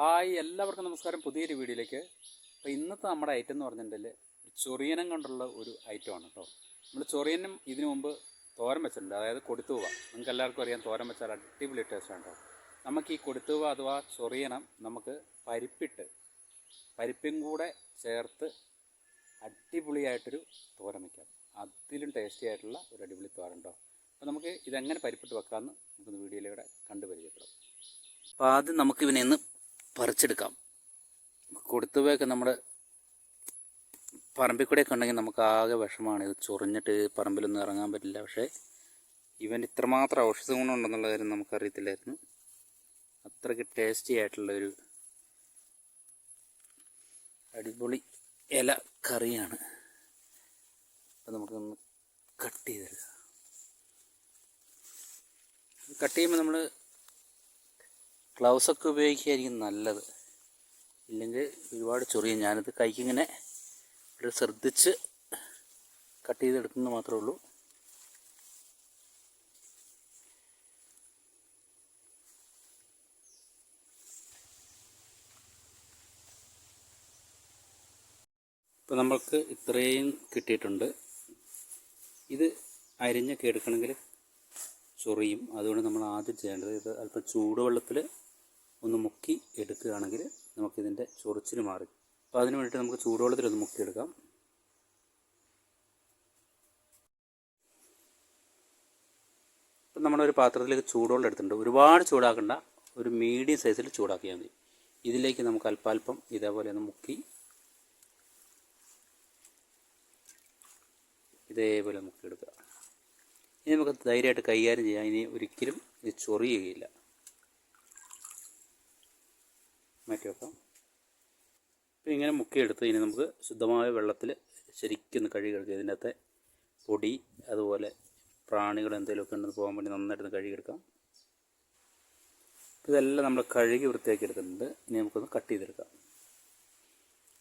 Hi എല്ലാവർക്കും നമസ്കാരം. പുതിയൊരു വീഡിയോയിലേക്ക്. അപ്പോൾ ഇന്നത്തെ നമ്മുടെ ഐറ്റം എന്ന് പറഞ്ഞിട്ടുണ്ടെങ്കിൽ ചൊറിയനം കൊണ്ടുള്ള ഒരു ഐറ്റമാണ് കേട്ടോ. നമ്മൾ ചൊറിയനും ഇതിനു മുമ്പ് തോരൻ വെച്ചിട്ടുണ്ട്. അതായത് കൊടുത്തുവ നിങ്ങൾക്ക് എല്ലാവർക്കും അറിയാം തോരൻ വെച്ചാൽ അടിപൊളി ആണ് കേട്ടോ. നമുക്ക് ഈ കൊടുത്തുവ അഥവാ ചൊറിയണം നമുക്ക് പരിപ്പിട്ട് പരിപ്പും കൂടെ ചേർത്ത് അടിപൊളിയായിട്ടൊരു തോരൻ വയ്ക്കാം അതിലും ടേസ്റ്റി ആയിട്ടുള്ള ഒരു അടിപൊളി തോരൻ കേട്ടോ. അപ്പോൾ നമുക്ക് ഇതെങ്ങനെ പരിപ്പിട്ട് വെക്കാമെന്ന് നമുക്കൊന്ന് വീഡിയോയിലൂടെ കണ്ടു പരിചയപ്പെടാം അപ്പോൾ ആദ്യം നമുക്ക് ഇവനെ ഒന്ന് പറിച്ചെടുക്കാം. കൊടുത്തുപോയൊക്കെ നമ്മുടെ പറമ്പിൽ കൂടെയൊക്കെ ഉണ്ടെങ്കിൽ നമുക്ക് ആകെ വിഷമാണ്. ഇത് ചൊറിഞ്ഞിട്ട് പറമ്പിലൊന്നും ഇറങ്ങാൻ പറ്റില്ല. പക്ഷേ ഇവൻ ഇത്രമാത്രം ഔഷധ ഗുണമുണ്ടെന്നുള്ള കാര്യം നമുക്കറിയത്തില്ലായിരുന്നു. അത്രയ്ക്ക് ടേസ്റ്റി ആയിട്ടുള്ളൊരു അടിപൊളി ഇല കറിയാണ്. അപ്പം നമുക്കൊന്ന് കട്ട് ചെയ്തെടുക്കാം. കട്ട് ചെയ്യുമ്പോൾ നമ്മൾ ഗ്ലൗസൊക്കെ ഉപയോഗിക്കുകയായിരിക്കും നല്ലത്. ഇല്ലെങ്കിൽ ഒരുപാട് ചൊറിയും. ഞാനിത് കൈക്കിങ്ങനെ ഒരു ശ്രദ്ധിച്ച് കട്ട് ചെയ്തെടുക്കുന്നത് മാത്രമേ ഉള്ളൂ. ഇപ്പോൾ നമ്മൾക്ക് ഇത്രയും കിട്ടിയിട്ടുണ്ട്. ഇത് അരിഞ്ഞൊക്കെ എടുക്കണമെങ്കിൽ ചൊറിയും. അതുകൊണ്ട് നമ്മൾ ആദ്യം ചെയ്യേണ്ടത് ഇത് അല്പം ചൂടുവെള്ളത്തിൽ ഒന്ന് മുക്കി എടുക്കുകയാണെങ്കിൽ നമുക്കിതിന്റെ ചൊറിച്ചിൽ മാറി. അപ്പോൾ അതിന് വേണ്ടിയിട്ട് നമുക്ക് ചൂടുവെള്ളത്തിൽ ഒന്ന് മുക്കിയെടുക്കാം. ഇപ്പം നമ്മളൊരു പാത്രത്തിലേക്ക് ചൂടുവെള്ളം എടുത്തിട്ടുണ്ട്. ഒരുപാട് ചൂടാക്കണ്ട. ഒരു മീഡിയം സൈസിൽ ചൂടാക്കിയാൽ മതി. ഇതിലേക്ക് നമുക്ക് അല്പാൽപ്പം ഇതേപോലെ ഒന്ന് മുക്കി ഇതേപോലെ മുക്കിയെടുക്കുക. ഇനി നമുക്ക് ധൈര്യമായിട്ട് കൈകാര്യം ചെയ്യാം. ഇനി ഒരിക്കലും ഇത് ചൊറിയുകയില്ല. മാറ്റി വെക്കാം അപ്പോൾ ഇങ്ങനെ മുക്കിയെടുത്ത് ഇനി നമുക്ക് ശുദ്ധമായ വെള്ളത്തിൽ ശരിക്കൊന്ന് കഴുകിയെടുക്കുക ഇതിന്റെ അകത്തെ പൊടി അതുപോലെ പ്രാണികൾ എന്തെങ്കിലുമൊക്കെ ഉണ്ടെന്ന് പോകാൻ വേണ്ടി നന്നായിട്ടൊന്ന് കഴുകിയെടുക്കാം. ഇതെല്ലാം നമ്മൾ കഴുകി വൃത്തിയാക്കി എടുക്കുന്നുണ്ട് ഇനി നമുക്കൊന്ന് കട്ട് ചെയ്തെടുക്കാം.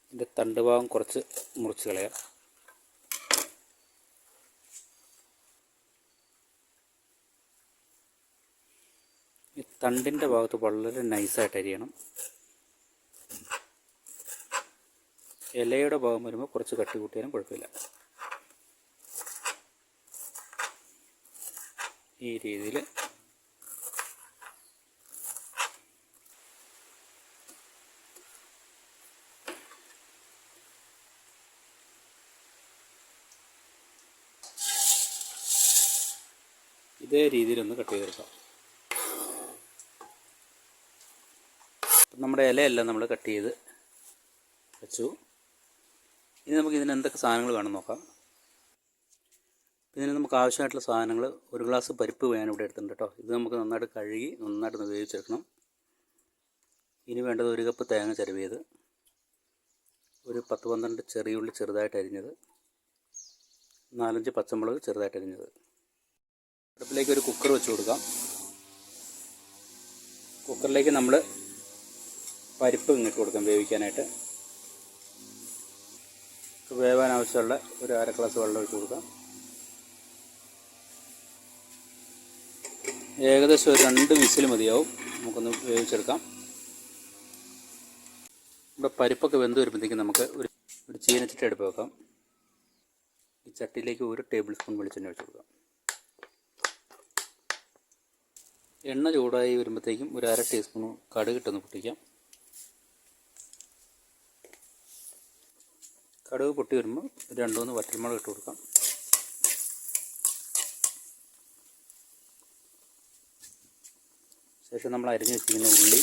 ഇതിന്റെ തണ്ട് ഭാഗം കുറച്ച് മുറിച്ച് കളയാം. ഈ തണ്ടിന്റെ ഭാഗത്ത് വളരെ നൈസായിട്ട് അരിയണം. ഇലയുടെ ഭാഗം വരുമ്പോൾ കുറച്ച് കട്ടി കൂട്ടിയാലും കുഴപ്പമില്ല. ഈ രീതിയിൽ ഇതേ രീതിയിലൊന്ന് കട്ട് ചെയ്തെടുക്കാം. നമ്മുടെ ഇലയെല്ലാം നമ്മൾ കട്ട് ചെയ്ത് വെച്ചു. ഇനി നമുക്ക് ഇതിന് എന്തൊക്കെ സാധനങ്ങൾ വേണം നോക്കാം. ഇതിന് നമുക്ക് ആവശ്യമായിട്ടുള്ള സാധനങ്ങൾ ഒരു ഗ്ലാസ് പരിപ്പ് വേണം ഇവിടെ എടുത്തിട്ടുണ്ട് കേട്ടോ. ഇത് നമുക്ക് നന്നായിട്ട് കഴുകി നന്നായിട്ട് ഉപയോഗിച്ചെടുക്കണം ഇനി വേണ്ടത് ഒരു കപ്പ് തേങ്ങ ചിരവിയത്. ഒരു പത്ത് പന്ത്രണ്ട് ചെറിയ ഉള്ളി ചെറുതായിട്ട് അരിഞ്ഞത്. നാലഞ്ച് പച്ചമുളക് ചെറുതായിട്ട് അരിഞ്ഞത്. അടുപ്പിലേക്ക് ഒരു കുക്കർ വെച്ച് കൊടുക്കാം. കുക്കറിലേക്ക് നമ്മൾ പരിപ്പ് ഇങ്ങോട്ട് കൊടുക്കാം വേവിക്കാനായിട്ട്. വേവാൻ ആവശ്യമുള്ള ഒരു അര ഗ്ലാസ് വെള്ളം ഒഴിച്ച് കൊടുക്കാം. ഏകദേശം ഒരു രണ്ട് വിസിൽ മതിയാവും. നമുക്കൊന്ന് വേവിച്ചെടുക്കാം. ഇവിടെ പരിപ്പൊക്കെ വെന്ത് വരുമ്പോഴത്തേക്കും നമുക്ക് ഒരു ഒരു ചീനച്ചട്ടി അടുപ്പ് വെക്കാം. ഈ ചട്ടിയിലേക്ക് ഒരു ടേബിൾ സ്പൂൺ വെളിച്ചെണ്ണ ഒഴിച്ച് കൊടുക്കാം. എണ്ണ ചൂടായി വരുമ്പോഴത്തേക്കും ഒരു അര ടീസ്പൂൺ കടുകിട്ടൊന്ന് പൊട്ടിക്കാം. കടുക് പൊട്ടി വരുമ്പോൾ രണ്ടു മൂന്ന് വറ്റൽമുളക് ഇട്ട് കൊടുക്കാം. ശേഷം നമ്മൾ അരിഞ്ഞ് വെച്ചിരിക്കുന്ന ഉള്ളി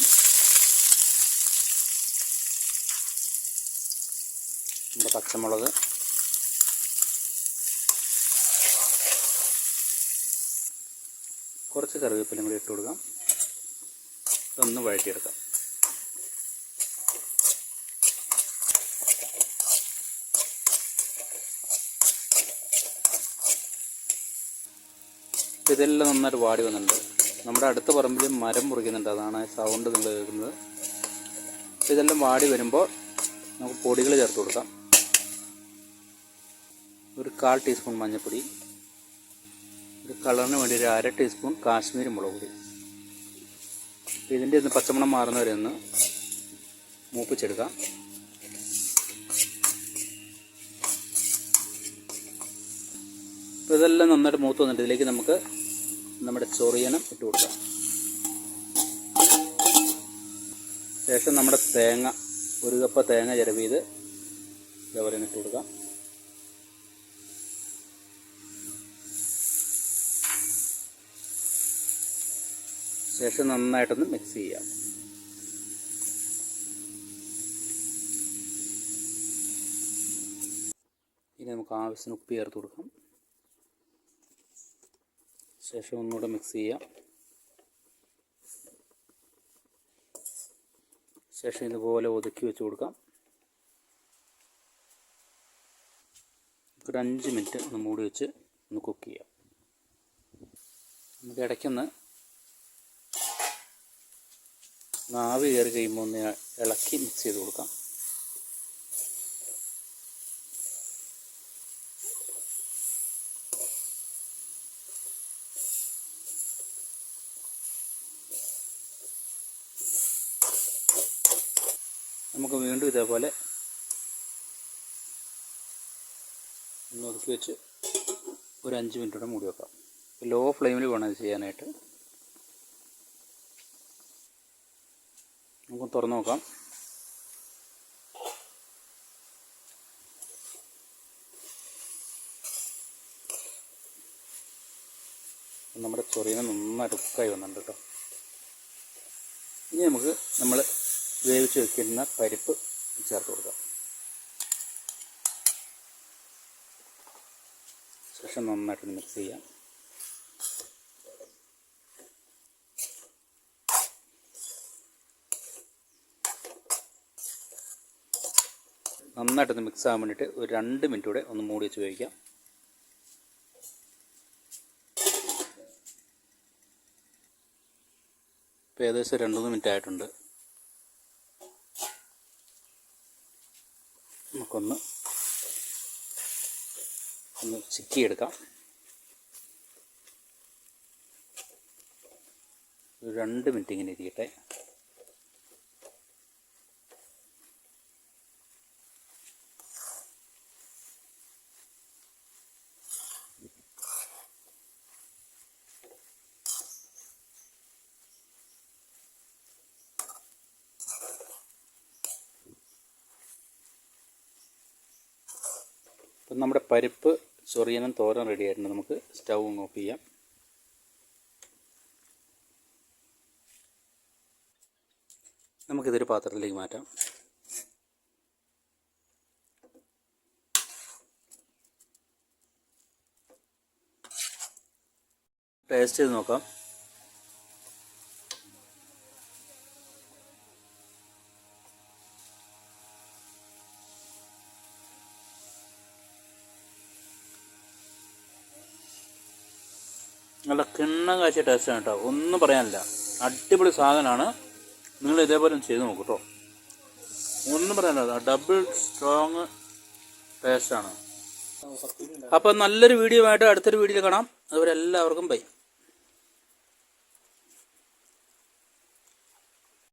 നമ്മുടെ പച്ചമുളക് കുറച്ച് കറിവേപ്പിലും കൂടി ഇട്ട് കൊടുക്കാം. ഇതൊന്ന് വഴറ്റിയെടുക്കാം. ഇതെല്ലാം നന്നായിട്ട് വാടി വന്നിട്ടുണ്ട്. നമ്മുടെ അടുത്ത പറമ്പിൽ മരം മുറിക്കുന്നുണ്ട്. അതാണ് സൗണ്ട് നിങ്ങൾ കേൾക്കുന്നത്. ഇതെല്ലാം വാടി വരുമ്പോൾ നമുക്ക് പൊടികൾ ചേർത്ത് കൊടുക്കാം. ഒരു കാൽ ടീസ്പൂൺ മഞ്ഞൾപ്പൊടി ഒരു കളറിന് വേണ്ടി ഒരു അര ടീസ്പൂൺ കാശ്മീരി മുളക് പൊടി. ഇതിന്റെ ഒന്ന് പച്ചമണം മാറുന്നവരെ ഒന്ന് മൂപ്പിച്ചെടുക്കാം. ഇതെല്ലാം നന്നായിട്ട് മൂത്ത് വന്നിട്ട് ഇതിലേക്ക് നമുക്ക് നമ്മുടെ ചൊറിയണം ഇട്ട് കൊടുക്കാം. ശേഷം നമ്മുടെ തേങ്ങ ഒരു കപ്പ് തേങ്ങ ചിരവിയത് ഇതേപോലെ ഇട്ട് കൊടുക്കാം. ശേഷം നന്നായിട്ടൊന്ന് മിക്സ് ചെയ്യാം. ഇനി നമുക്ക് ആവശ്യത്തിന് ഉപ്പ് ചേർത്ത് കൊടുക്കാം. ശേഷം ഒന്നുകൂടെ മിക്സ് ചെയ്യാം. ശേഷം ഇതുപോലെ ഒതുക്കി വെച്ച് കൊടുക്കാം. ഒരു അഞ്ച് മിനിറ്റ് ഒന്ന് മൂടി വെച്ച് ഒന്ന് കുക്ക് ചെയ്യാം. നമുക്ക് ഇടയ്ക്കൊന്ന് ആവി കയറി കഴിയുമ്പോൾ ഒന്ന് ഇളക്കി മിക്സ് ചെയ്ത് കൊടുക്കാം നമുക്ക് വീണ്ടും ഇതേപോലെ ഒതുക്കി വെച്ച് ഒരു അഞ്ച് മിനിറ്റ് കൂടെ മൂടി വെക്കാം. ലോ ഫ്ലെയിമിൽ വേണം ഇത് ചെയ്യാനായിട്ട്. നമുക്ക് തുറന്ന് നോക്കാം. നമ്മുടെ ചൊറിയനെ നന്നായിട്ട് കുക്കായി വന്നിട്ടുണ്ട് കേട്ടോ ഇനി നമുക്ക് നമ്മൾ വേവിച്ച് വെക്കുന്ന പരിപ്പ് ചേർത്ത് കൊടുക്കാം. ശേഷം നന്നായിട്ട് മിക്സ് ചെയ്യാം. നന്നായിട്ടൊന്ന് മിക്സ് ആകാൻ വേണ്ടിയിട്ട് ഒരു രണ്ട് മിനിറ്റ് കൂടെ ഒന്ന് മൂടി വെച്ച് ഉപയോഗിക്കാം ഇപ്പോൾ ഏകദേശം രണ്ട് മൂന്ന് മിനിറ്റ് ആയിട്ടുണ്ട്. നമുക്കൊന്ന് ഒന്ന് ചിക്കിയെടുക്കാം രണ്ട് മിനിറ്റ് ഇങ്ങനെ ഇരിക്കട്ടെ. ഇപ്പം നമ്മുടെ പരിപ്പ് ചൊറിയനും തോരൻ റെഡി ആയിട്ടുണ്ട്. നമുക്ക് സ്റ്റൗ ഓഫ് ചെയ്യാം. നമുക്കിതൊരു പാത്രത്തിലേക്ക് മാറ്റാം. ടേസ്റ്റ് ചെയ്ത് നോക്കാം. നല്ല കിണ്ണം കാഴ്ച ടേസ്റ്റാണ് കേട്ടോ. ഒന്നും പറയാനില്ല. അടിപൊളി സാധനമാണ്. നിങ്ങൾ ഇതേപോലെ ചെയ്ത് നോക്കൂ കേട്ടോ. ഒന്നും പറയാനില്ല ഡബിൾ സ്ട്രോങ് ടേസ്റ്റാണ് അപ്പം നല്ലൊരു വീഡിയോ ആയിട്ട് അടുത്തൊരു വീഡിയോയിൽ കാണാം. അതുപോലെ എല്ലാവർക്കും ബൈ